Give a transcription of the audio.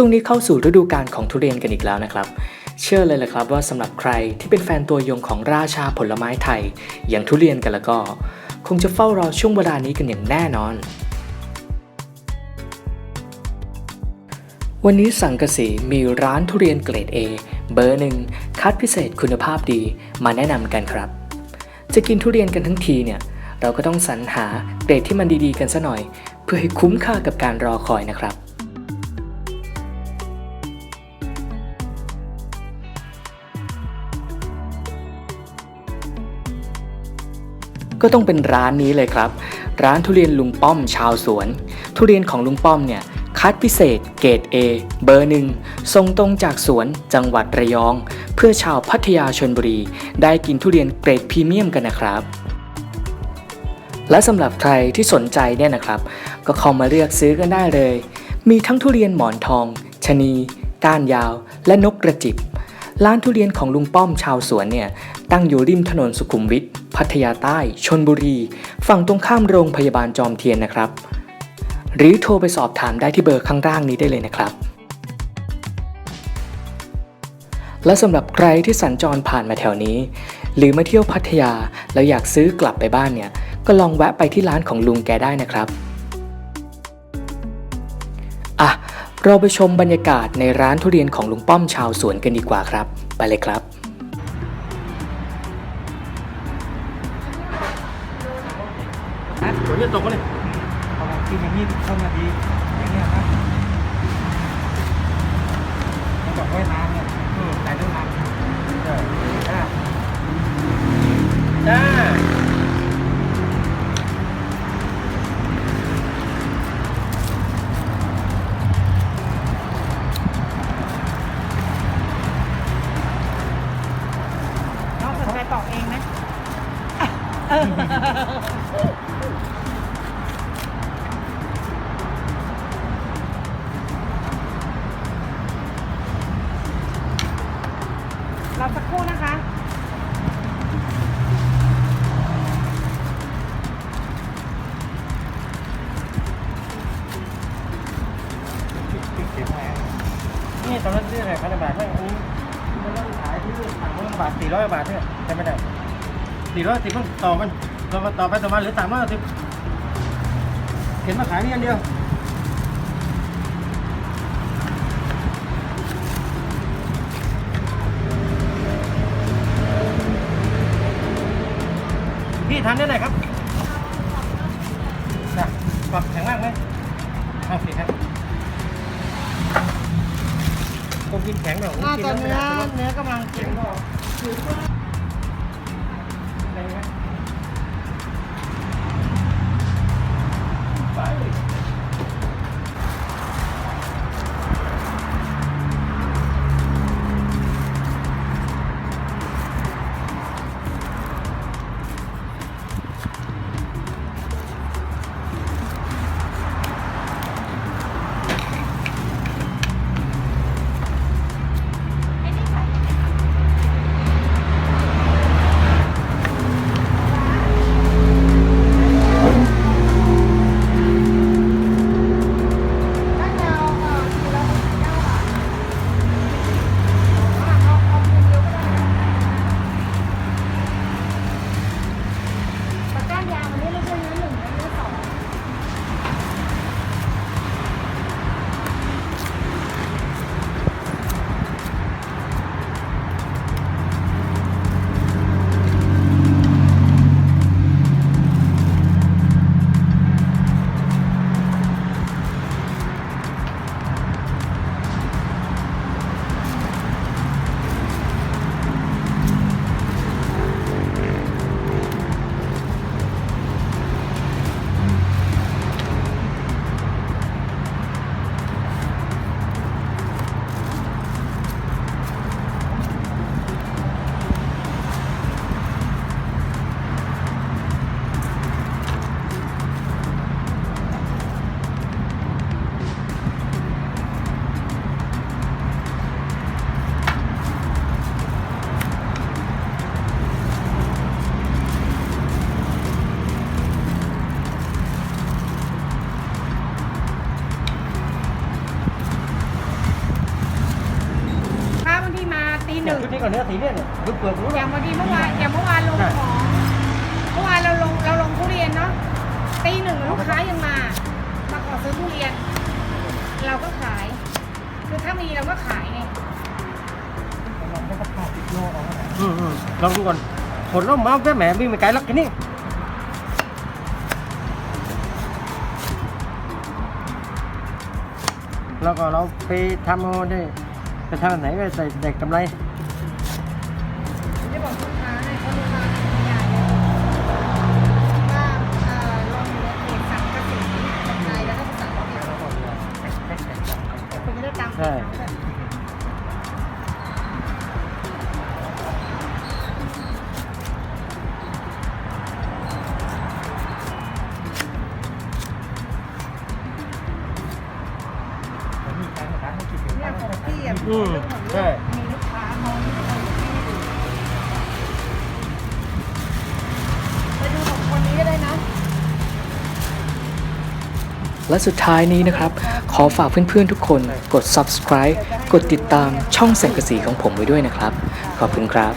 ช่วงนี้เข้าสู่ฤดูกาลของทุเรียนกันอีกแล้วนะครับ เชื่อเลยแหละครับว่าสำหรับใครที่เป็นแฟนตัวยงของราชาผลไม้ไทย อย่างทุเรียนกันแล้วก็ คงจะเฝ้ารอช่วงเวลานี้กันอย่างแน่นอน วันนี้สังกะสีมีร้านทุเรียนเกรด A เบอร์หนึ่งคัดพิเศษคุณภาพดีมาแนะนำกันครับ จะกินทุเรียนกันทั้งทีเนี่ยเราก็ต้องสรรหาเกรดที่มันดีๆ กันซะหน่อย เพื่อให้คุ้มค่ากับการรอคอยนะครับ ก็ต้องเป็นร้านนี้เลยครับ ร้านทุเรียนลุงป้อมชาวสวน ทุเรียนของลุงป้อมเนี่ยคัดพิเศษเกรด A เบอร์หนึ่งส่งตรงจากสวนจังหวัดระยอง เพื่อชาวพัทยาชนบุรี ได้กินทุเรียนเกรดพรีเมียมกันนะครับและสำหรับใครที่สนใจเนี่ยนะครับ ก็เข้ามาเลือกซื้อกันได้เลย มีทั้งทุเรียนหมอนทองชะนีก้านยาว และนกกระจิบ ร้านทุเรียนของลุงป้อมชาวสวนเนี่ย ตั้งอยู่ริมถนนสุขุมวิท พัทยาใต้ ชนบุรี ฝั่งตรงข้ามโรงพยาบาลจอมเทียนนะครับ หรือโทรไปสอบถามได้ที่เบอร์ข้างล่างนี้ได้เลยนะครับ และสำหรับใครที่สัญจรผ่านมาแถวนี้ หรือมาเที่ยวพัทยาแล้วอยากซื้อกลับไปบ้านเนี่ย ก็ลองแวะไปที่ร้านของลุงแกได้นะครับอะเราไปชมบรรยากาศในร้านทุเรียนของลุงป้อมชาวสวนกันดีกว่าครับ ไปเลยครับ ฝนจะตกก็เลยเอามากินอย่างนี้เข้ามาดีอย่างเงี้ยครับมันบอกว่ายน้ำเนี่ยใส่น้ำมันเออได้จ้าน้องสนใจปอกเอง ตอนนั้นซื้ออะไรพันบาทไม่อันนี้มันต้องขายที่สามร้อยบาทสี่ร้อยบาทเนี่ยใช่ไหมได้สี่ร้อยสิบมันต่อมันเรามาต่อไปต่อมาเหลือสามร้อยสิบเข็นมาขายนี่อันเดียวพี่ทานได้ไหนครับจ้ะปรับแข็งมากไหมเอาสิครับ ผมกินแข็งแบบน่าจะเนื้อเนื้อกำลังกิแข็นงก็อะ สีเนี่ยเนี่ยคือเปลือกรู้อแล้ย่าวงบางทีเมื่อวานอย่างเมื่อวานลงของเมื่อวานเราลงเราลงทุเรียนเนาะตีหนึ่งลูกค้ายังมามาขอซื้อทุเรียน เราก็ขาย คือถ้ามีเราก็ขายไงเราไม่ต้องขาดติดโลกเอาไว้อืมอืมลองดูก่อนผลล่มมาแค่แหมวิ่งไปไกลลักกินนี่แล้วก็เราไปทำเอาได้ไปทำอันไหนก็ใส่เด็กกำไรจะ บอกลูกค้าให้เขาลูกค้าทำงานเลยว่าเอ่อลงในเพจสั่งกระสีจากไทยแล้วก็ภาษาอังกฤษคุณจะได้ตังค์ใช่มีการการให้คิดถึงเนี่ยของพี่อะอืมใช่ และสุดท้ายนี้นะครับ ขอฝากเพื่อนๆทุกคนกด subscribe กดติดตามช่องแสงกระสีของผมไว้ด้วยนะครับ ขอบคุณครับ